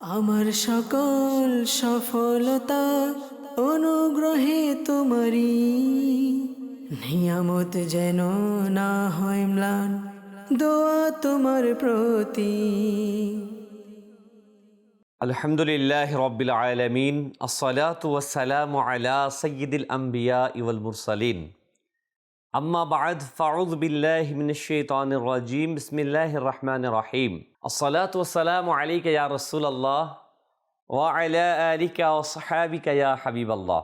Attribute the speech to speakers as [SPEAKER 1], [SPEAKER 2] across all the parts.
[SPEAKER 1] আমার সকল সফলতা অনুগ্রহে তোমারি নিয়ামত যেন না হয় ম্লান, দোয়া তোমার প্রতি।
[SPEAKER 2] আলহামদুলিল্লাহ রবিল আলমিন, আসসালাতু ওয়াসালামু আলা সৈয়দুল আম্বিয়া ইউল মুরসালিন। আম্মা বাদ ফাউদ বিল্লাহ মিনশাইতান রাজিম বিসমিল্লাহ রহমান রাহিম আসসালাত ওসালাম আলিকা ইয়া রসুল আল্লাহ ওয়া আলা আলিকা ও সাহাবিকা ইয়া হাবিব আল্লাহ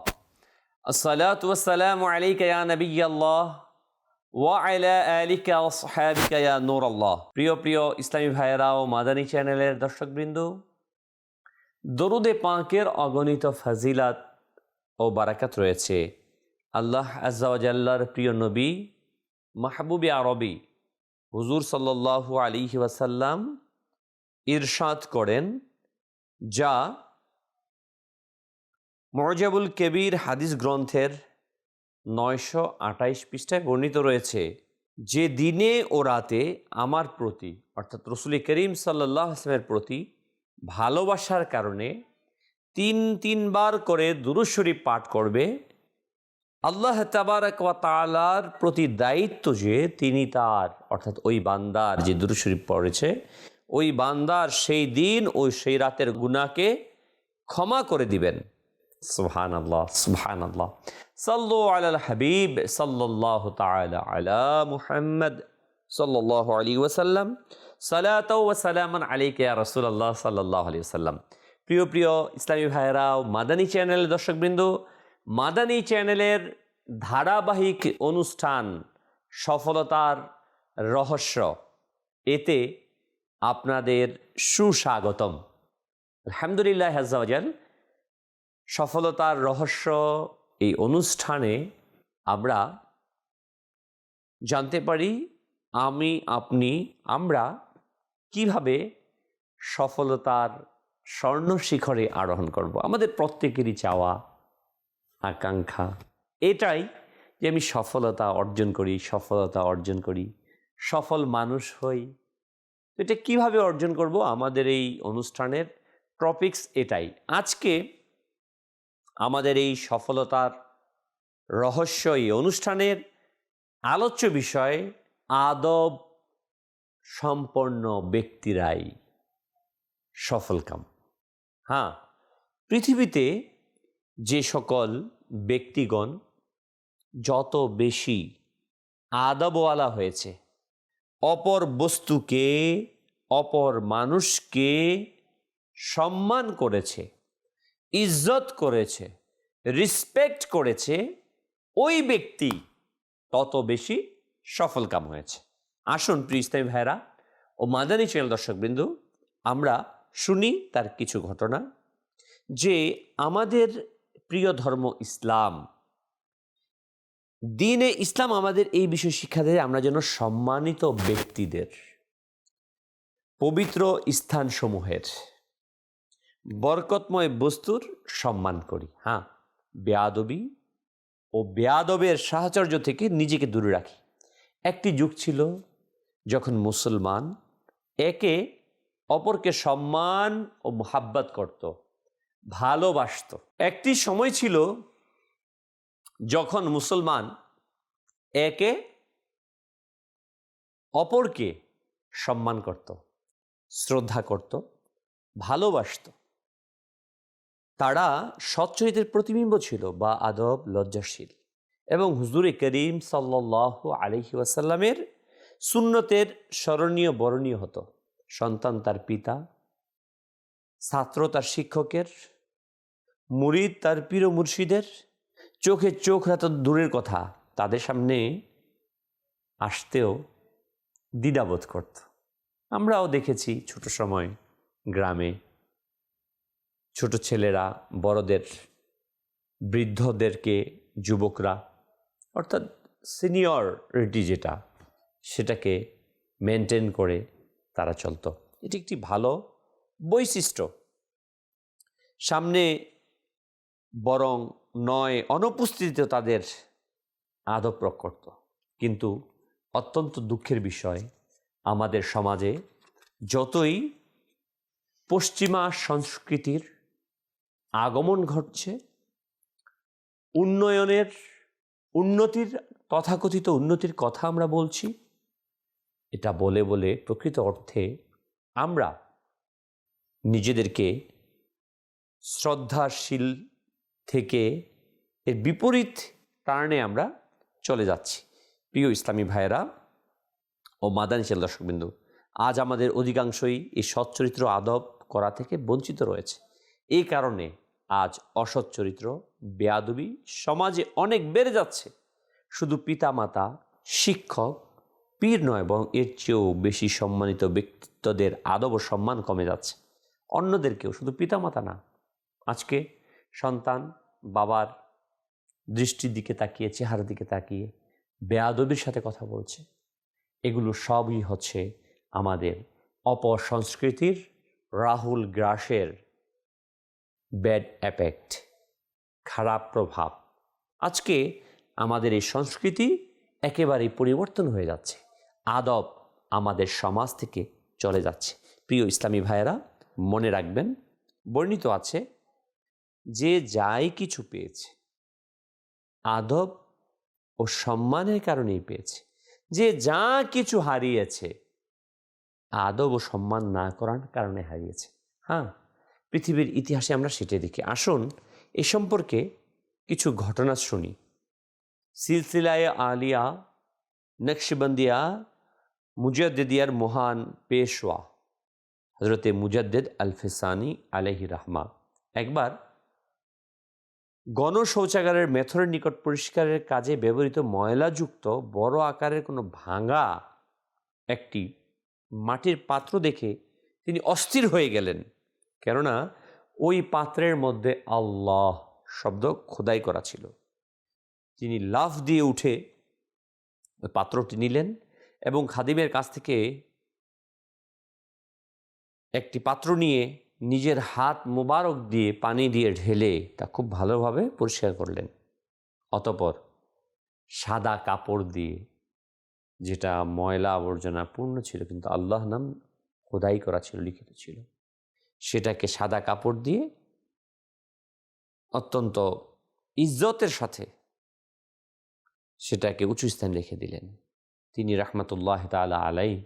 [SPEAKER 2] আসসালাত ওসালাম আলিকা ইয়া নবী আল্লাহ ওয়া আলা আলিকা ও সাহাবিকা ইয়া নূর আল্লাহ প্রিয় প্রিয় ইসলামী ভাইয়েরা ও মাদানী চ্যানেলের দর্শকবৃন্দ দরুদে পাঁকের অগণিত ফাজিলাত ও বারাকাত রয়েছে আল্লাহ আজ্লার প্রিয় নবী মাহবুবে আরবি হুজুর সাল্লাল্লাহু আলী ওয়াসাল্লাম ইরশাদ করেন, যা মরজাবুল কেবির হাদিস গ্রন্থের নয়শো আটাইশ পৃষ্ঠায় বর্ণিত রয়েছে, যে দিনে ও রাতে আমার প্রতি, অর্থাৎ রসুল করিম সাল্লাহ আসলামের প্রতি ভালোবাসার কারণে তিন তিনবার করে দুরুশ্বরী পাঠ করবে আল্লাহ তাবারক ওয়া তাআলার প্রতি দায়িত্ব যে তিনি তার, অর্থাৎ ওই বান্দার যে দুরুশ্বরী পড়েছে, ওই বান্দার সেই দিন, ওই সেই রাতের গুনাহকে ক্ষমা করে দিবেন। সুবহান আল্লাহ সুবহান আল্লাহ সাল্লু আলাল হাবিব, সাল্লাল্লাহ তাআলা আলা মুহাম্মদ সাল্লাল্লাহু আলাইহি ওয়াসাল্লাম। সালাত ওয়া সালামান আলাইকা ইয়া রাসূলুল্লাহ সাল্লাল্লাহু আলাইহি ওয়াসাল্লাম। প্রিয় প্রিয় ইসলামী ভাইয়েরা ও মাদানী চ্যানেলের দর্শকবৃন্দ মাদানী চ্যানেলের ধারাবাহিক অনুষ্ঠান সফলতার রহস্য। এতে আপনাদের সুস্বাগতম। আলহামদুলিল্লাহ হাজাল সফলতার রহস্য এই অনুষ্ঠানে আমরা জানতে পারি, আমি, আপনি, আমরা কীভাবে সফলতার স্বর্ণ শিখরে আরোহণ করব। আমাদের প্রত্যেকেরই চাওয়া আকাঙ্ক্ষা। এটাই যে আমি সফলতা অর্জন করি, সফলতা অর্জন করি, সফল মানুষ হই। এটা কীভাবে অর্জন করব? আমাদের এই অনুষ্ঠানের টপিকস এটাই। আজকে আমাদের এই সফলতার রহস্য, এই অনুষ্ঠানের আলোচ্য বিষয় আদব সম্পন্ন ব্যক্তিরাই সফলকাম। হ্যাঁ পৃথিবীতে যে সকল ব্যক্তিগণ যত বেশি আদবওয়ালা হয়েছে, অপর বস্তুকে, অপর মানুষকে সম্মান করেছে, ইজ্জত করেছে রিসপেক্ট করেছে, ওই ব্যক্তি তত বেশি সফলকাম হয়েছে। আসুন প্রিয় ইসলামী ভাইরা ও মাদানী চ্যানেল দর্শকবৃন্দ, আমরা শুনি তার কিছু ঘটনা যে আমাদের প্রিয় ধর্ম ইসলাম। দিনে ইসলাম আমাদের এই বিষয় শিক্ষা দেয়, আমরা যেন সম্মানিত ব্যক্তিদের পবিত্র স্থানসমূহের বরকতময় বস্তুর সম্মান করি। হ্যাঁ বেয়াদবি ও বেয়াদবের সাহচর্য থেকে নিজেকে দূরে রাখি। একটি যুগ ছিল যখন মুসলমান একে অপরকে সম্মান ও মোহাব্বত করত। ভালোবাসত। একটি সময় ছিল যখন মুসলমান একে অপরকে সম্মান করত, শ্রদ্ধা করত, ভালোবাসত। তারা সচ্চরিতের প্রতিবিম্ব ছিল বা আদব, লজ্জাশীল এবং হুজুরে করিম সাল্লাহ আলহি ওয়াসাল্লামের সুন্নতের স্মরণীয় বরণীয় হতো। সন্তান তার পিতা, ছাত্র তার শিক্ষকের মুরিদ তার পীর মুর্শিদের চোখে চোখ রাত দূরের কথা, তাদের সামনে আসতেও দ্বিধাবোধ করত। আমরাও দেখেছি ছোট সময় গ্রামে ছোট ছেলেরা, বড়দের, বৃদ্ধদেরকে, যুবকরা, অর্থাৎ সিনিয়রিটি যেটা, সেটাকে মেনটেন করে তারা চলতো। এটি একটি ভালো বৈশিষ্ট্য। সামনে বরং নয়, অনুপস্থিতিতে তাদের আদব করত কিন্তু অত্যন্ত দুঃখের বিষয়, আমাদের সমাজে যতই পশ্চিমা সংস্কৃতির আগমন ঘটছে, উন্নয়নের উন্নতির, তথাকথিত উন্নতির কথা আমরা বলছি, এটা বলে বলে প্রকৃত অর্থে আমরা নিজেদেরকে শ্রদ্ধাশীল থেকে এর বিপরীত কারণে আমরা চলে যাচ্ছি। প্রিয় ইসলামী ভাইয়েরা ও মাদানিশাল দর্শকবিন্দু, আজ আমাদের অধিকাংশই এই সচ্চরিত্র আদব করা থেকে বঞ্চিত রয়েছে। এই কারণে আজ অসৎ চরিত্র বেয়াদবি সমাজে অনেক বেড়ে যাচ্ছে। শুধু পিতামাতা, শিক্ষক, পীর নয়, বরং এর চেয়েও বেশি সম্মানিত ব্যক্তিত্বদের আদব ও সম্মান কমে যাচ্ছে। অন্যদেরকেও শুধু পিতামাতা না, আজকে সন্তান, বাবার দৃষ্টির দিকে তাকিয়ে, চেহারার দিকে তাকিয়ে বেয়াদবির সাথে কথা বলছে। এগুলো সবই হচ্ছে আমাদের অপসংস্কৃতির রাহুল গ্রাসের ব্যাড অ্যাপেক্ট খারাপ প্রভাব। আজকে আমাদের এই সংস্কৃতি একেবারেই পরিবর্তন হয়ে যাচ্ছে। আদব আমাদের সমাজ থেকে চলে যাচ্ছে। প্রিয় ইসলামী ভাইয়েরা, মনে রাখবেন, বর্ণিত আছে যে যাই কিছু পেয়েছে, আদব ও সম্মানের কারণেই পেয়েছে। যে যা কিছু হারিয়েছে, আদব ও সম্মান না করার কারণে হারিয়েছে। হ্যাঁ পৃথিবীর ইতিহাসে আমরা সেটাই দেখি। আসুন এ সম্পর্কে কিছু ঘটনা শুনি। সিলসিলায় আলিয়া, নকশবন্দিয়া মুজাদ্দিয়ার মহান পেশওয়া হজরতে মুজাদ্দেদ আলফেসানি আলহি রহমা। একবার গণশৌচাগারের মেথরের নিকট পরিষ্কারের কাজে ব্যবহৃত ময়লাযুক্ত বড় আকারের কোনো ভাঙা একটি মাটির পাত্র দেখে তিনি অস্থির হয়ে গেলেন। কেননা ওই পাত্রের মধ্যে আল্লাহ শব্দ খোদাই করা ছিল। তিনি লাফ দিয়ে উঠে ওই পাত্রটি নিলেন এবং খাদিমের কাছ থেকে একটি পাত্র নিয়ে নিজের হাত মোবারক দিয়ে পানি দিয়ে ঢেলে তা খুব ভালোভাবে পরিষ্কার করলেন। অতপর সাদা কাপড় দিয়ে, যেটা ময়লা আবর্জনা পূর্ণ ছিল, কিন্তু আল্লাহ নাম খোদাই করা ছিল, লিখিত ছিল, সেটাকে সাদা কাপড় দিয়ে অত্যন্ত ইজ্জতের সাথে সেটাকে উঁচু স্থানে রেখে দিলেন। তিনি রাহমাতুল্লাহ তালা আলাই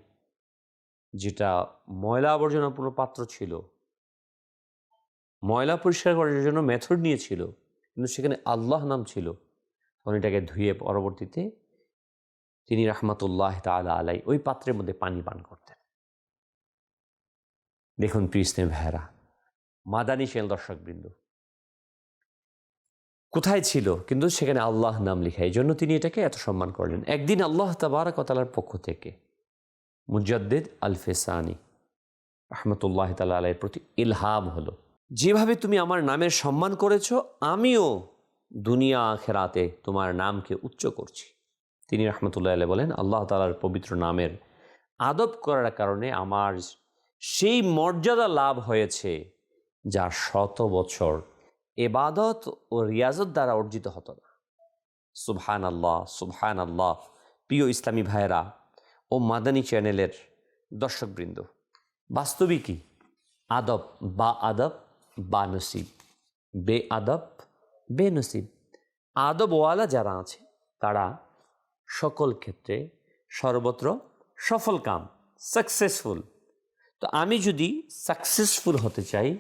[SPEAKER 2] যেটা ময়লা আবর্জনাপূর্ণ পাত্র ছিল ময়লা পরিষ্কার করার জন্য মেথড নিয়েছিল, কিন্তু সেখানে আল্লাহ নাম ছিল। তখন এটাকে ধুয়ে পরবর্তীতে তিনি রাহমাতুল্লাহ তালা আলাই ওই পাত্রের মধ্যে পানি পান করতেন। দেখুন প্রিস্নে ভেরা মাদানি শেল দর্শকবৃন্দ। কোথায় ছিল, কিন্তু সেখানে আল্লাহ নাম লেখা, এই জন্য তিনি এটাকে এত সম্মান করলেন। একদিন আল্লাহ তাবারকতালার পক্ষ থেকে মুজাদ্দিদ আল ফেসানি রহমতুল্লাহ তালা আলাইয়ের প্রতি ইলহাম হলো। যেভাবে তুমি আমার নামের সম্মান করেছ, আমিও দুনিয়া আখেরাতে তোমার নামকে উচ্চ করছি। তিনি রহমতুল্লাহ আলাই বলেন, আল্লাহ তালার পবিত্র নামের আদব করার কারণে আমার সেই মর্যাদা লাভ হয়েছে, যা শত বছর এবাদত ও রিয়াজত দ্বারা অর্জিত হতো না। সুবহান আল্লাহ সুবহান আল্লাহ প্রিয় ইসলামী ভাইয়েরা ও মাদানী চ্যানেলের দর্শকবৃন্দ, বাস্তবিকই আদব বা আদব বা নসিব বে আদব বে নসিব আদবওয়ালা যারা আছে, তারা সকল ক্ষেত্রে সর্বত্র সফল কাম সাকসেসফুল তো আমি যদি সাকসেসফুল হতে চাই,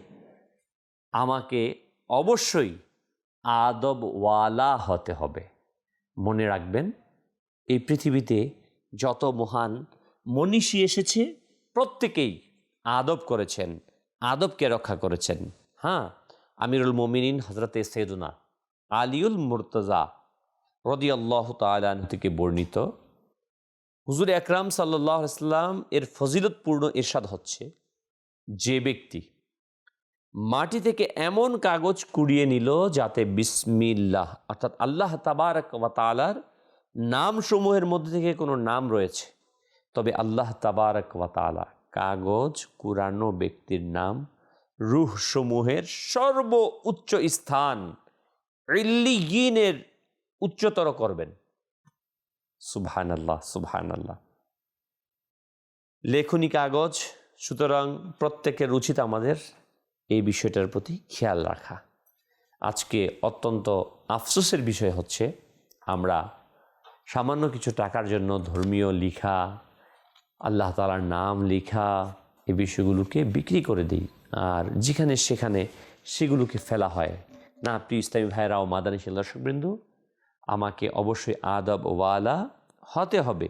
[SPEAKER 2] আমাকে অবশ্যই আদবওয়ালা হতে হবে। মনে রাখবেন, এই পৃথিবীতে যত মহান মনীষী এসেছে, প্রত্যেকেই আদব করেছেন, আদবকে রক্ষা করেছেন। হ্যাঁ আমিরুল মোমিনিন হজরতে সৈদুনা আলিউল মুর্তজা রদি আল্লাহ তালান থেকে বর্ণিত। হুজুর একরাম সাল্লাহ ইসলাম এর ফজিলতপূর্ণ এরশাদ হচ্ছে যে ব্যক্তি মাটি থেকে এমন কাগজ কুড়িয়ে নিল যাতে বিসমিল্লাহ, অর্থাৎ আল্লাহ তাবারক ওয়া তালার নামসমূহের মধ্যে থেকে কোনো নাম রয়েছে। তবে আল্লাহ তাবারক ওয়া তালা কাগজ কুরানো ব্যক্তির নাম রুহ সমূহের সর্ব উচ্চ স্থান ইল্লিগিনের উচ্চতর করবেন। সুবহান আল্লাহ সুবহান আল্লাহ লেখনী কাগজ, সুতরাং প্রত্যেকের উচিত আমাদের এই বিষয়টার প্রতি খেয়াল রাখা। আজকে অত্যন্ত আফসোসের বিষয় হচ্ছে, আমরা সামান্য কিছু টাকার জন্য ধর্মীয় লিখা, আল্লাহ তালার নাম লেখা এই বিষয়গুলোকে বিক্রি করে দিই। আর যেখানে সেখানে সেগুলোকে ফেলা হয়। না, প্রিয় ইসলামী ভাইরা ও মাদানী শিল দর্শকবৃন্দ, আমাকে অবশ্যই আদব ওয়ালা হতে হবে।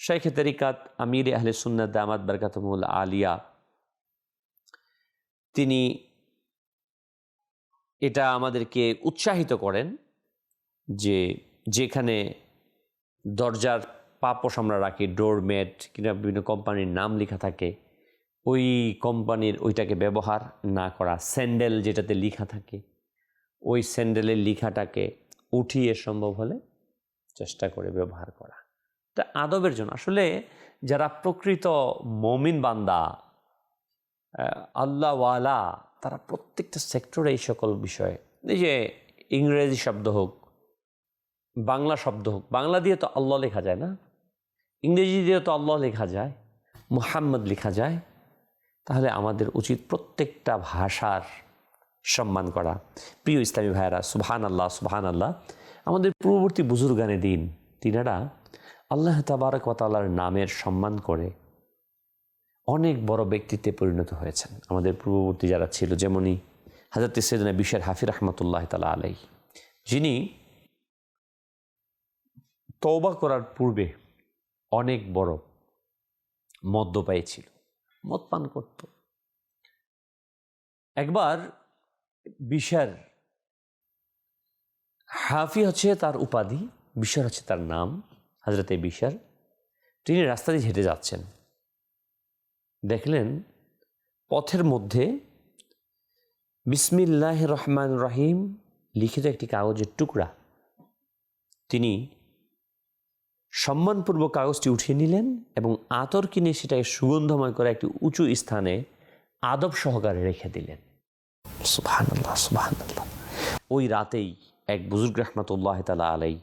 [SPEAKER 2] শেখ তরিকাত আমির আহলে সুন্নাত দামাত বরকাতমুল আলিয়া, তিনি এটা আমাদেরকে উৎসাহিত করেন যে যেখানে দরজার পাপোশ আমরা রাখি ডোরমেট কিংবা বিভিন্ন কোম্পানির নাম লেখা থাকে। ওই কোম্পানির ওইটাকে ব্যবহার না করা, স্যান্ডেল যেটাতে লেখা থাকে, ওই স্যান্ডেলের লেখাটাকে উঠিয়ে সম্ভব হলে চেষ্টা করে ব্যবহার করা। তা আদবের জন্য, আসলে যারা প্রকৃত মমিন বান্দা আল্লাহওয়ালা তারা প্রত্যেকটা সেক্টরে এই সকল বিষয়ে, এই যে ইংরেজি শব্দ হোক, বাংলা শব্দ হোক, বাংলা দিয়ে তো আল্লাহ লেখা যায় না? ইংরেজি দিয়ে তো আল্লাহ লেখা যায়, মুহাম্মদ লেখা যায়, তাহলে আমাদের উচিত প্রত্যেকটা ভাষার সম্মান করা। প্রিয় ইসলামী ভাইয়েরা সুবহান আল্লাহ সুবহান আল্লাহ আমাদের পূর্ববর্তী বুজুর্গানে দিন, তিনারা আল্লাহ তাবারক ওয়াতালার নামের সম্মান করে অনেক বড় ব্যক্তিত্বে পরিণত হয়েছেন। আমাদের পূর্ববর্তী যারা ছিল, যেমনই হাজরত সৈদিনা বিশ্বের হাফির রহমতুল্লাহ তালা আলাই যিনি তওবা করার পূর্বে অনেক বড় মদ্যপায়ী ছিল মদ পান করত। একবার বিশার হাফি হচ্ছে তার উপাধি, বিশার হচ্ছে তার নাম হাজরতে বিশার। তিনি রাস্তা দিয়ে হেঁটে যাচ্ছেন। দেখলেন পথের মধ্যে বিসমিল্লাহ রহমান রহিম লিখিত একটি কাগজের টুকরা। তিনি সম্মানপূর্বক কাগজটি উঠিয়ে নিলেন এবং আতর কিনে সেটাকে সুগন্ধময় করে একটি উঁচু স্থানে আদব সহকারে রেখে দিলেন। ওই রাতেই এক বুজুর্গ রহমতুল্লাহ তালা আলাই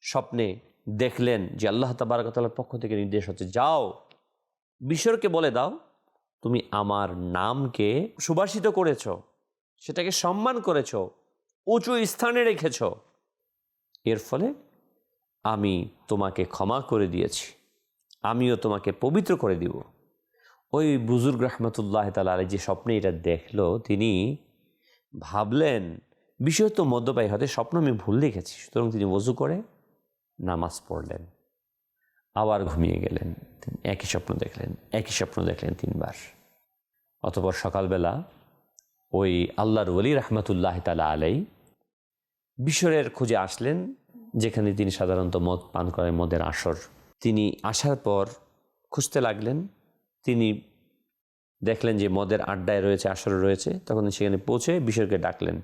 [SPEAKER 2] স্বপ্নে দেখলেন যে আল্লাহ তাবারকতালার পক্ষ থেকে নির্দেশ হচ্ছে যাও বিশ্বরকে বলে দাও তুমি আমার নামকে সুভাষিত করেছ সেটাকে সম্মান করেছ উঁচু স্থানে রেখেছ। এর ফলে আমি তোমাকে ক্ষমা করে দিয়েছি। আমিও তোমাকে পবিত্র করে দিব। ওই বুজুর্গ রহমতুল্লাহ তালা আলী যে স্বপ্নে এটা দেখল, তিনি ভাবলেন বিষয় তো মদ্যপায়ী হতে স্বপ্ন আমি ভুল দেখেছি, সুতরাং তিনি ওজু করে নামাজ পড়লেন। আবার ঘুমিয়ে গেলেন। একই স্বপ্ন দেখলেন, একই স্বপ্ন দেখলেন তিনবার। অতপর সকালবেলা ওই আল্লাহর ওলি রহমতুল্লাহ তালা আলাই বিশ্বরের খুঁজে আসলেন যেখানে তিনি সাধারণত মদ পান করেন, মদের আসর। তিনি আসার পর খুঁজতে লাগলেন। তিনি দেখলেন যে মদের আড্ডায় রয়েছে, আসরে রয়েছে। তখন সেখানে পৌঁছে বিশ্বরকে ডাকলেন।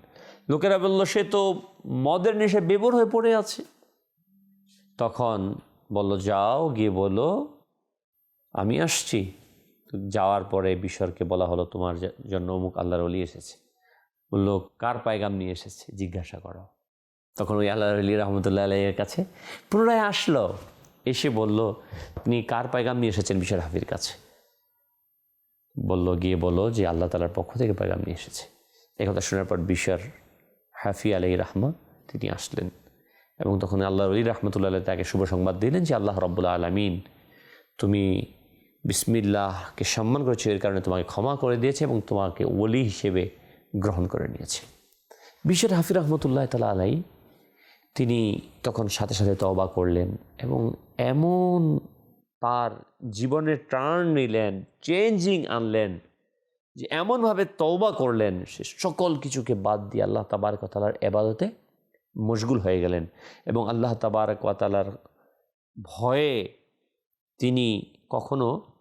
[SPEAKER 2] লোকেরা বলল, সে তো মদের নেশে বেবর হয়ে পড়ে আছে। তখন বলল, যাও গিয়ে বলো, আমি আসছি। যাওয়ার পরে বিশ্বরকে বলা হলো, তোমার জন্য অমুক আল্লাহর অলি এসেছে। বলল, কার পায়গাম নিয়ে এসেছে? জিজ্ঞাসা করো। তখন ওই আল্লাহ আলী রহমতুল্লাহ আলাইয়ের কাছে পুনরায় আসলো, এসে বলল, তিনি কার পায়গাম নিয়ে এসেছেন বিশার হাফির কাছে? বলল, গিয়ে বলো যে আল্লাহ তালার পক্ষ থেকে পায়গাম নিয়ে এসেছে। একথা শোনার পর বিশার হাফি আলাই রাহমা তিনি আসলেন এবং তখন আল্লাহ আলী রহমতুল্লাহ তাকে শুভ সংবাদ দিলেন যে, আল্লাহ রব্বুল্লা আলমিন, তুমি বিসমিল্লাহকে সম্মান করেছ, এর কারণে তোমাকে ক্ষমা করে দিয়েছে এবং তোমাকে ওলি হিসেবে গ্রহণ করে নিয়েছে। বিশের হাফি রহমতুল্লাহ তালা আলাই তিনি তখন সাথে সাথে তওবা করলেন এবং এমন তার জীবনের টার্ন নিলেন চেঞ্জিং আনলেন, যে এমনভাবে তওবা করলেন, সে সকল কিছুকে বাদ দিয়ে আল্লাহ তাবার কথালার এবাদতে মশগুল হয়ে গেলেন এবং আল্লাহ তাবারক ওয়াতালার ভয়ে তিনি কখনো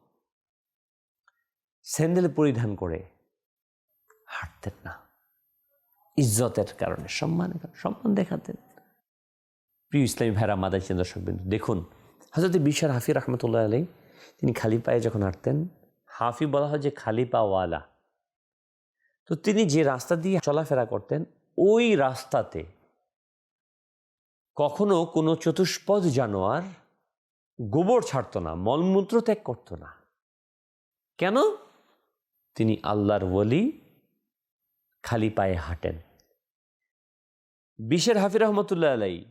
[SPEAKER 2] স্যান্ডেল পরিধান করে হাঁটতেন না। ইজ্জতের কারণে সম্মানের কারণে সম্মান দেখাতেন। প্রিয় ইসলামী ভাইরা মাদাই দর্শক বিন্দু দেখুন হজরত বিশার হাফি রহমতুল্লাহ আলাই তিনি খালি পায়ে যখন হাঁটতেন, হাফি বলা হয় যে খালি পাওয়ালা। তো তিনি যে রাস্তা দিয়ে চলাফেরা করতেন, ওই রাস্তাতে কখনো কোনো চতুষ্পদ জানোয়ার গোবর ছাড়তো না, মলমূত্র ত্যাগ করতো না। কেন? তিনি আল্লাহর ওলি, খালি পায়ে হাঁটেন। বিশের হাফির রহমতুল্লাহ আলাই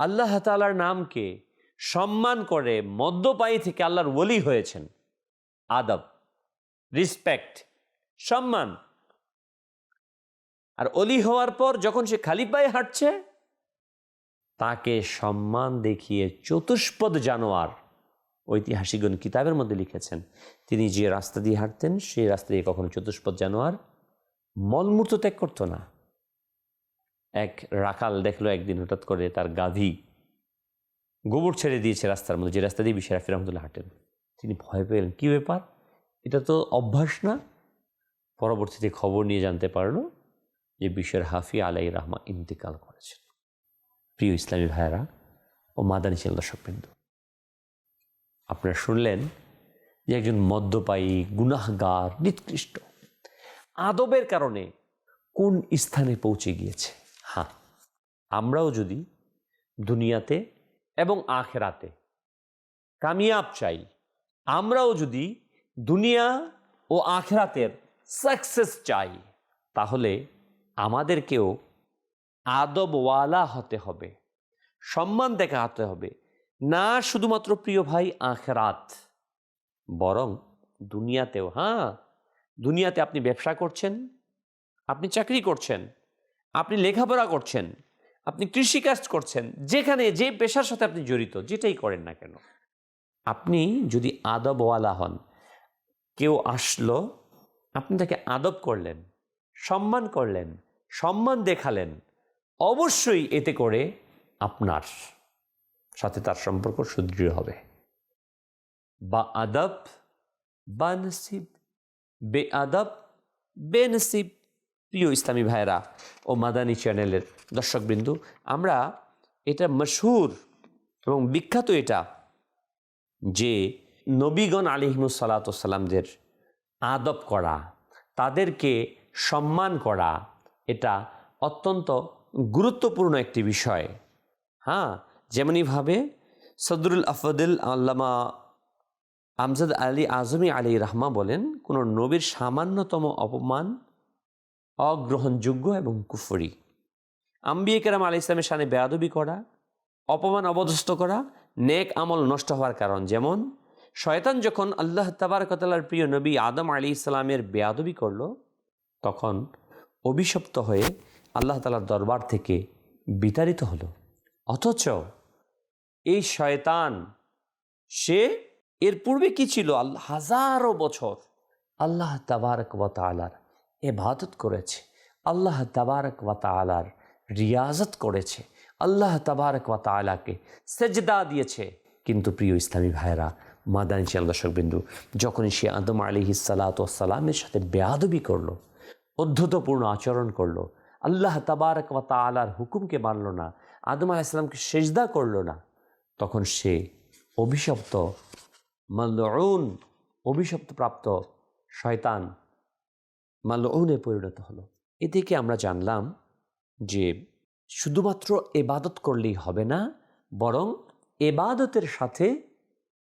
[SPEAKER 2] আল্লাহ তালার নামকে সম্মান করে মদ্যপায়ী থেকে আল্লাহর ওলি হয়েছেন। আদব রিসপেক্ট সম্মান। আর অলি হওয়ার পর যখন সে খালি পায়ে হাঁটছে, তাকে সম্মান দেখিয়ে চতুষ্পদ জানোয়ার ঐতিহাসিকগণ কিতাবের মধ্যে লিখেছেন। তিনি যে রাস্তা দিয়ে হাঁটতেন, সেই রাস্তা দিয়ে কখনো চতুষ্পদ জানোয়ার মলমূর্ত ত্যাগ করতো না। এক রাখাল দেখল একদিন হঠাৎ করে তার গাভী গোবর ছেড়ে দিয়েছে রাস্তার মধ্যে, যে রাস্তা দিয়ে বিশ্বের রাফি রহমতুল্লাহ হাঁটেন। তিনি ভয় পেলেন, কী ব্যাপার? এটা তো অভ্যাস না? পরবর্তীতে খবর নিয়ে জানতে পারল যে বিশ্বের হাফি আলাই রহমা ইন্তেকাল করেছেন। প্রিয় ইসলামী ভাইয়েরা ও মাদানী ছিল দর্শকবৃন্দ, আপনারা শুনলেন যে একজন মদ্যপায়ী, গুনাহগার, নিকৃষ্ট, আদবের কারণে কোন স্থানে পৌঁছে গিয়েছে? হ্যাঁ আমরাও যদি দুনিয়াতে এবং আখেরাতে কামিয়াব চাই, আমরাও যদি দুনিয়া ও আখেরাতের সাকসেস চাই, তাহলে আমাদেরকেও আদবওয়ালা হতে হবে, সম্মান দেখাতে হবে, না শুধুমাত্র প্রিয় ভাই আখেরাত, বরং দুনিয়াতেও হ্যাঁ দুনিয়াতে আপনি ব্যবসা করছেন, আপনি চাকরি করছেন আপনি লেখাপড়া করছেন, আপনি কৃষিকাজ করছেন, যেখানে যে পেশার সাথে আপনি জড়িত, যেটাই করেন না কেন। আপনি যদি আদবওয়ালা হন, কেউ আসলো, আপনি তাকে আদব করলেন, সম্মান করলেন, সম্মান দেখালেন, অবশ্যই এতে করে আপনার সাথে তার সম্পর্ক সুদৃঢ় হবে। বা আদব বা নসিব, বে আদব, বে নসিব। প্রিয় ইসলামী ভাইরা ও মাদানী চ্যানেলের দর্শকবৃন্দু, আমরা এটা মশহুর এবং বিখ্যাত এটা যে নবীগণ আলিহিমুসাল্লাতামদের আদব করা, তাদেরকে সম্মান করা, এটা অত্যন্ত গুরুত্বপূর্ণ একটি বিষয়। হ্যাঁ যেমনইভাবে সদরুল আফদুল আল্লামা আমজাদ আলী আজমি আলী রাহমা বলেন, কোনো নবীর সামান্যতম অপমান অগ্রহণযোগ্য এবং কুফরি। আম্বিয়ে কেরাম আলী ইসলামের সামনে বেয়াদবি করা, অপমান অবদস্ত করা, নেক আমল নষ্ট হওয়ার কারণ যেমন, শয়তান যখন আল্লাহ তাবারকতালার প্রিয় নবী আদম আলী ইসলামের বেয়াদবি করল, তখন অভিশপ্ত হয়ে আল্লাহ তালার দরবার থেকে বিতাড়িত হলো। অথচ এই শয়তান, সে এর পূর্বে কি ছিল? আল্লাহ হাজারো বছর আল্লাহ তাবারক ওয়াতালার এবাদত করেছে। আল্লাহ তাবারক ওয়াতালার রিয়াজত করেছে। আল্লাহ তাবারক ওয়াতালাকে সেজদা দিয়েছে। কিন্তু প্রিয় ইসলামী ভাইরা মাদানী চাল দর্শকবিন্দু যখন সে আদম আলী সালাতামের সাথে বেয়াদবি করল, অধ্যতপূর্ণ আচরণ করল, আল্লাহ তাবারক ওয়া তালার হুকুমকে মানল না, আদম আলাইসালামকে সেজদা করল না, তখন সে অভিশপ্ত মাল্লউন অভিশপ্ত প্রাপ্ত শয়তান মাল্লউনে পরিণত হলো। এ থেকে আমরা জানলাম যে শুধুমাত্র এবাদত করলেই হবে না, বরং এবাদতের সাথে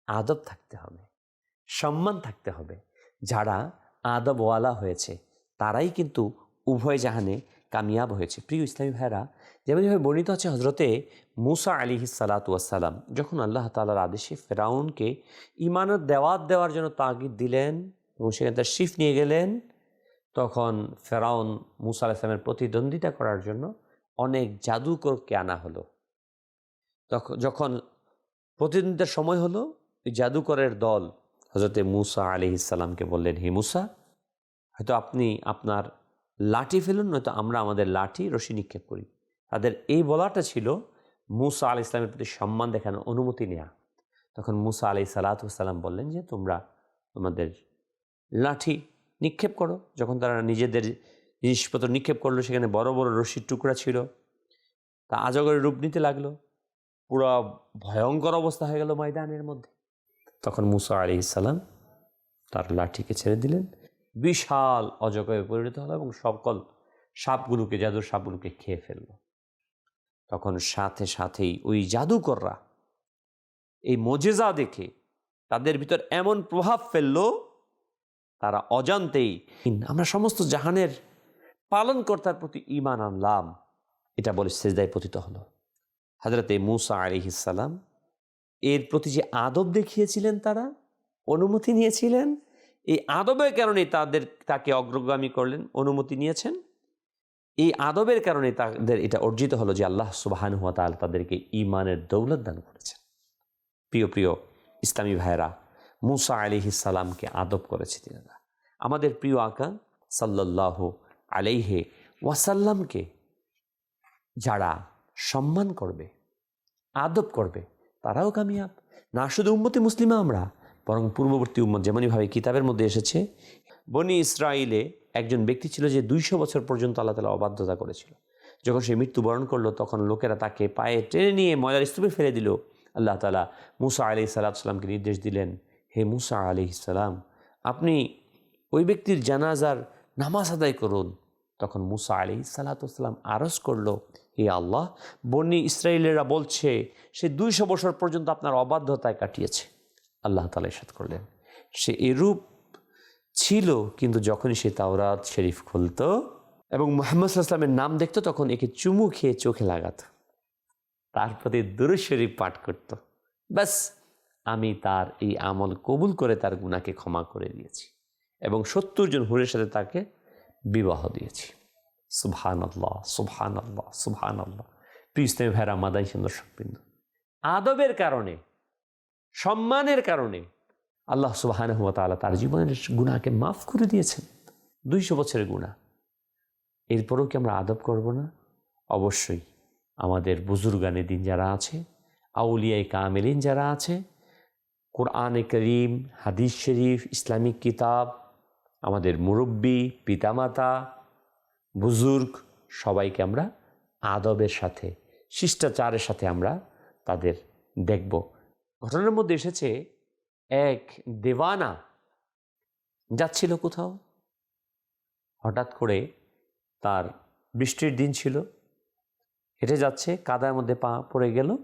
[SPEAKER 2] আদব থাকতে হবে, সম্মান থাকতে হবে। যারা আদবওয়ালা হয়েছে, তারাই কিন্তু উভয় জাহানে কামিয়াব হয়েছে। প্রিয় ইসলামী ভাইরা যেমনভাবে বর্ণিত আছে হজরতে মুসা আলী সালাতাম যখন আল্লাহ তালার আদেশে ফেরাউনকে ইমানত দেওয়াত দেওয়ার জন্য তাগিদ দিলেন এবং সেখানে তার শিফ নিয়ে গেলেন তখন ফেরাউন মুসা আলাইসলামের প্রতিদ্বন্দ্বিতা করার জন্য অনেক জাদুকরকে আনা হলো। তখন যখন প্রতিদ্বন্দ্বিতার সময় হলো ওই জাদুকরের দল হজরতে মুসা আলি ইসাল্লামকে বললেন, হে মুসা, হয়তো আপনি আপনার লাঠি ফেলুন, নয়তো আমরা আমাদের লাঠি রশি নিক্ষেপ করি। তাদের এই বলাটা ছিল মুসা আলি ইসলামের প্রতি সম্মান দেখানোর অনুমতি নেয়া। তখন মুসা আলি সালাতাম বললেন যে, তোমরা তোমাদের লাঠি নিক্ষেপ করো। যখন তারা নিজেদের জিনিসপত্র নিক্ষেপ করল, সেখানে বড় বড় রশির টুকরা ছিল। তা আজগরের রূপ নিতে লাগল। পুরো ভয়ঙ্কর অবস্থা হয়ে গেল ময়দানের মধ্যে। তখন মুসা আলি ইসাল্লাম তার লাঠিকে ছেড়ে দিলেন। বিশাল অজগরে পরিণত হলো এবং সকল সাপগুলোকে, জাদুর সাপগুলোকে খেয়ে ফেলল। তখন সাথে সাথেই ওই জাদুকররা এই মজেজা দেখে তাদের ভিতর এমন প্রভাব ফেলল তারা অজান্তেই আমরা সমস্ত জাহানের পালনকর্তার প্রতি ইমান আনলাম। এটা বলে সেজদায় পতিত হলো। হাজরতে মুসা আলিহিসাল্লাম এর প্রতি যে আদব দেখিয়েছিলেন তারা, অনুমতি নিয়েছিলেন, এই আদবের কারণে তাদের, তাকে অগ্রগামী করলেন, অনুমতি নিয়েছেন। এই আদবের কারণে তাদের এটা অর্জিত হলো যে আল্লাহ সুবাহান হুয়া তাদেরকে ইমানের দৌলত দান করেছেন। প্রিয় প্রিয় ইসলামী ভাইরা মুসা আলিহিসাল্লামকে আদব করেছে তিনারা। আমাদের প্রিয় আকা সাল্লাহ আলাইহে ওয়াসাল্লামকে যারা সম্মান করবে, আদব করবে, তারাও কামিয়াব। না শুধু উম্মতে মুসলিমা আমরা, বরং পূর্ববর্তী উম্মত যেমনইভাবে কিতাবের মধ্যে এসেছে, বনি ইসরায়েলে একজন ব্যক্তি ছিল যে দুইশো বছর পর্যন্ত আল্লাহ তালা অবাধ্যতা করেছিল। যখন সে মৃত্যুবরণ করল, তখন লোকেরা তাকে পায়ে টেনে নিয়ে ময়লার স্তূপে ফেলে দিল। আল্লাহ তালা মুসা আলি সাল্লাহ সাল্লামকে নির্দেশ দিলেন হে মুসা আলি সালাম, আপনি ওই ব্যক্তির জানাজার নামাজ আদায় করুন। তখন মুসা আলি সাল্লাতাম আরজ করল, হে আল্লাহ বন্নি ইসরায়েলেরা বলছে, সে দুইশো বছর পর্যন্ত আপনার অবাধ্যতায় কাটিয়েছে। আল্লাহ তালা ইসাদ করলেন, সে এরূপ ছিল কিন্তু যখনই সে তাওরাত শরীফ খুলতো এবং মোহাম্মদ সাল্লামের নাম দেখতো, তখন একে চুমু খেয়ে চোখে লাগাত। তার প্রতি দুরু শরীফ পাঠ করত। ব্যাস আমি তার এই আমল কবুল করে তার গুণাকে ক্ষমা করে দিয়েছি এবং সত্তর জন হুরের সাথে তাকে বিবাহ দিয়েছি। সুবহান আল্লাহ সুবহান আল্লাহ সুবহান আল্লাহ প্রিয় ইসলামী ভাইরা মাদাই সুন্দর সববিন্দু আদবের কারণে, সম্মানের কারণে আল্লাহ তালা তার জীবনের গুণাকে মাফ করে দিয়েছেন। দুইশো বছরের গুণা এরপরেও কি আমরা আদব করব না? অবশ্যই। আমাদের বুজুর্গানে দিন যারা আছে আউলিয়াই কামেলিন যারা আছে কোরআনে করিম, হাদিস শরীফ, ইসলামিক কিতাব, আমাদের মুরব্বী, পিতামাতা, বুজুর্গ, সবাইকে আমরা আদবের সাথে, শিষ্টাচারের সাথে আমরা তাদের দেখব। ঘটনার মধ্যে এসেছে এক দেওয়ানা যাচ্ছিল কোথাও। হঠাৎ করে তার বৃষ্টির দিন ছিল। হেঁটে যাচ্ছে, কাদার মধ্যে পা পড়ে গেল।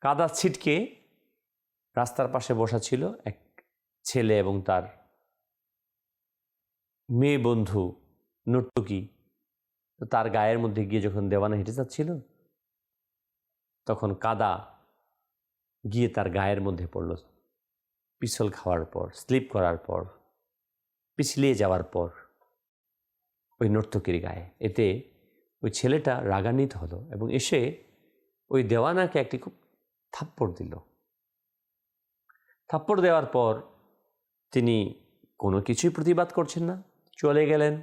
[SPEAKER 2] কাদা ছিটকে রাস্তার পাশে বসা ছিল এক ছেলে এবং তার মেয়ে বন্ধু তো তার গায়ের মধ্যে গিয়ে যখন দেওয়ানা হেঁটে যাচ্ছিল, তখন কাদা গিয়ে তার গায়ের মধ্যে পড়ল। পিছল খাওয়ার পর, স্লিপ করার পর, পিছলিয়ে যাওয়ার পর ওই নর্তকীর গায়ে। এতে ওই ছেলেটা রাগান্বিত হলো এবং এসে ওই দেওয়ানাকে একটি খুব থাপ্পড় দিল। থাপ্পড় দেওয়ার পর তিনি কোনো কিছুই প্রতিবাদ করছেন না। চলে গেলেন।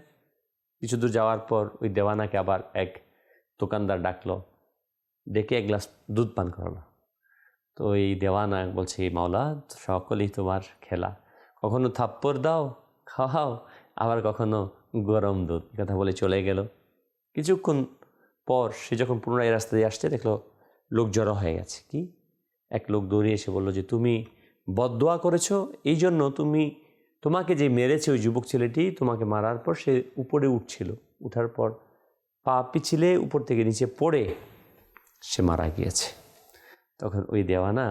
[SPEAKER 2] কিছু দূর যাওয়ার পর ওই দেওয়ানাকে আবার এক দোকানদার ডাকলো। ডেকে এক গ্লাস দুধ পান করালো। তো এই দেওয়ানা বলছে মাওলা, সকলেই তোমার খেলা। কখনো থাপ্পড় দাও, খাওয়াও, আবার কখনো গরম দুধ। কথা বলে চলে গেল। কিছুক্ষণ পর সে যখন পুনরায় রাস্তা দিয়ে আসছে, দেখল লোক জড়ো হয়ে গেছে। কি? এক লোক দৌড়িয়ে এসে বলল যে, তুমি বদদোয়া করেছ এই জন্য তুমি, তোমাকে যে মেরেছে ওই যুবক ছেলেটি, তোমাকে মারার পর সে উপরে উঠছিল। উঠার পর পা পিছিলে উপর থেকে নিচে পড়ে সে মারা গিয়েছে। তখন ওই দেওয়ানা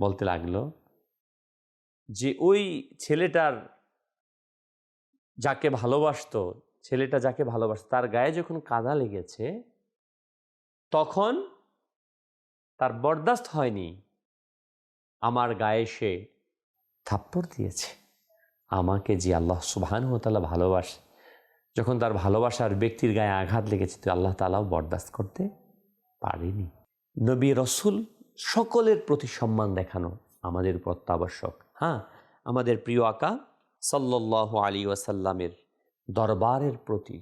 [SPEAKER 2] বলতে লাগল, যে ওই ছেলেটার যাকে ভালোবাসতো, ছেলেটা যাকে ভালোবাসতো, তার গায়ে যখন কাদা লেগেছে, তখন তার বরদাস্ত হয়নি। আমার গায়ে সে থাপ্পড় দিয়েছে। আমাকে যে আল্লাহ সুবহান তাল্লাহ ভালোবাসে, যখন তার ভালোবাসার ব্যক্তির গায়ে আঘাত লেগেছে, তো আল্লাহ তালাও বরদাস্ত করতে পারেনি। নবী রসুল সকলের প্রতি সম্মান দেখানো আমাদের উপর অত্যাবশ্যক হ্যাঁ আমাদের প্রিয় আকা সাল্লাহ আলী ওয়াসাল্লামের দরবারের প্রতি,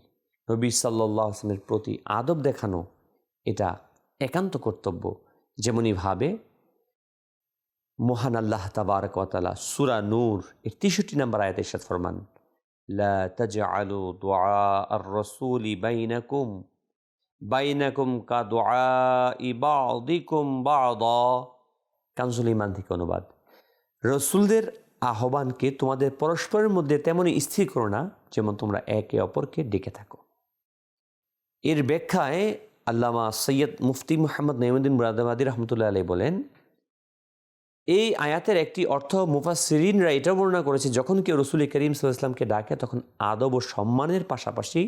[SPEAKER 2] নবী সাল্লাহ আসলামের প্রতি আদব দেখানো এটা একান্ত কর্তব্য। যেমনইভাবে মহান আল্লাহ তাবারকতালা সুরা নূর এর তেষট্টি নম্বর আয়াতের সাথে ফরমান, লা কা ইমান থেকে অনুবাদ। রসুলদের আহ্বানকে তোমাদের পরস্পরের মধ্যে তেমনই স্থির করো না যেমন তোমরা একে অপরকে ডেকে থাকো। এর ব্যাখ্যায় আল্লামা সৈয়দ মুফতি মোহাম্মদ নঈমুদ্দিন মুরাদাবাদী রহমতুল্লাহ আলী বলেন এই আয়াতের একটি অর্থ মুফাসিরিনরা এটা বর্ণনা করেছে, যখন কেউ রসুল করিম সাল্লামকে ডাকে, তখন আদব ও সম্মানের পাশাপাশি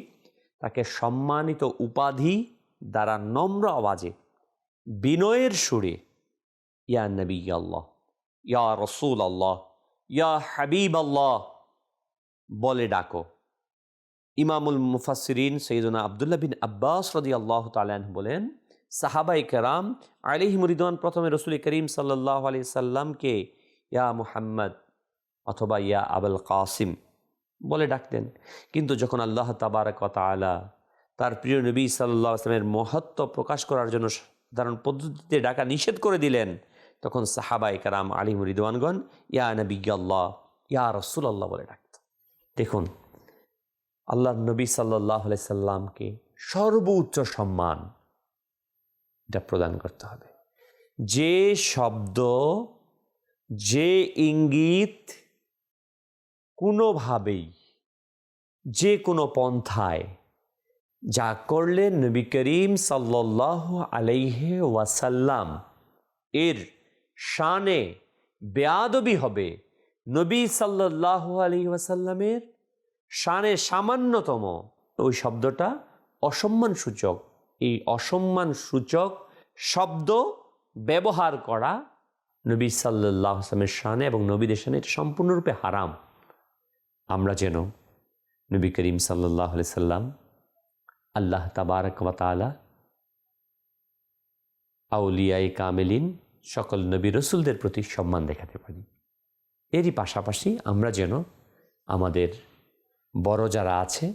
[SPEAKER 2] তাকে সম্মানিত উপাধি দ্বারা নম্র আওয়াজে, বিনয়ের সুরে, ইয়া নবী আল্লাহ ইয়া রসুল আল্লাহ ইয়া হাবিব আল্লাহ বলে ডাকো। ইমামুল মুফাসিরিন সৈয়দনা আবদুল্লাহ বিন আব্বাস রদি আল্লাহ তালান বলেন সাহাবাই কেরাম আলিহি মুরিদান প্রথমে রসুল করিম সাল্লাহ আলি সাল্লামকে ইয়া মুহাম্মদ অথবা ইয়া আবুল কাসিম বলে ডাকতেন। কিন্তু যখন আল্লাহ তাবারক তালা তার প্রিয় নবী সাল্লাহ আসলামের মহত্ব প্রকাশ করার জন্য সাধারণ পদ্ধতিতে ডাকা নিষেধ করে দিলেন, তখন সাহাবাই কারাম আলী মুরিদওয়ানগণ ইয়া নবী আল্লাহ ইয়া রসুল আল্লাহ বলে ডাকত। দেখুন আল্লাহ নবী সাল্লাহ সাল্লামকে সর্বোচ্চ সম্মান এটা প্রদান করতে হবে। যে শব্দ, যে ইঙ্গিত কোনোভাবেই, যে কোনো পন্থায় যা করলেন নবী করিম সাল্লাহ আলাইহে ওয়াসাল্লাম, এর শানে বেয়াদবি হবে নবী সাল্লাহ আলি ওয়াসাল্লামের শানে সামান্যতম ওই শব্দটা অসম্মান সূচক এই অসম্মান সূচক শব্দ ব্যবহার করা নবী সাল্লাহ আসলামের শানে এবং নবীদের শানে এটা সম্পূর্ণরূপে হারাম। আমরা যেন নবী করিম সাল্লাহ সাল্লাম আল্লাহ তাবারক তালা আউলিয়াই কামেলিন, সকল নবী রসুলদের প্রতি সম্মান দেখাতে পারি। এরই পাশাপাশি আমরা যেন আমাদের বড় যারা আছে,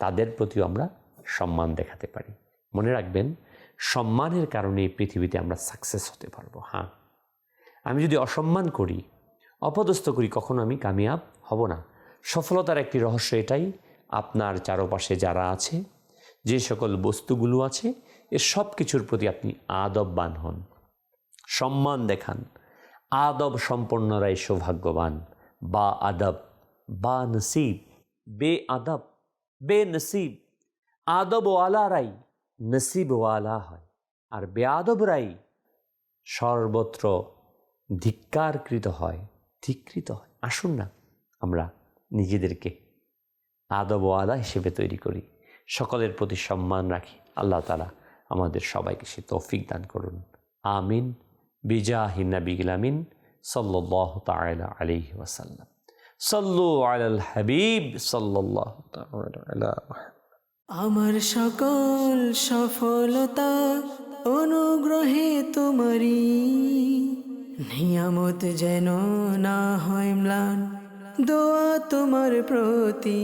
[SPEAKER 2] তাদের প্রতিও আমরা সম্মান দেখাতে পারি। মনে রাখবেন, সম্মানের কারণে পৃথিবীতে আমরা সাকসেস হতে পারব হ্যাঁ। আমি যদি অসম্মান করি, অপদস্থ করি, কখনো আমি কামিয়াব হব না। সফলতার একটি রহস্য এটাই, আপনার চারপাশে যারা আছে, যে সকল বস্তুগুলো আছে, এ সব কিছুর প্রতি আপনি আদববান হন। সম্মান দেখান। আদব সম্পন্নরাই সৌভাগ্যবান। বা আদব, বা নসিব, বে আদব, বে নসিব। আদব ওয়ালারাই নসিব ওয়ালা হয়। আর বেআদবরাই সর্বত্র ধিক্কারকৃত হয় ধিকৃত হয়। আসুন না আমরা নিজেদেরকে আদব আদা হিসেবে তৈরি করি। সকলের প্রতি সম্মান রাখি। আল্লাহ তালা আমাদের সবাইকে সে তৌফিক দান করুন। আমিন। বিজাহিন নবিগলামিন সাল্লাহ তালা আলিহি ওয়াসাল্লাম। সাল্লু আলাল হাবিব সাল্লাহ
[SPEAKER 1] আমার সকল সফলতা অনুগ্রহে তোমারি নিয়ামত যেন না হয় ম্লান দোয়া তোমার প্রতি।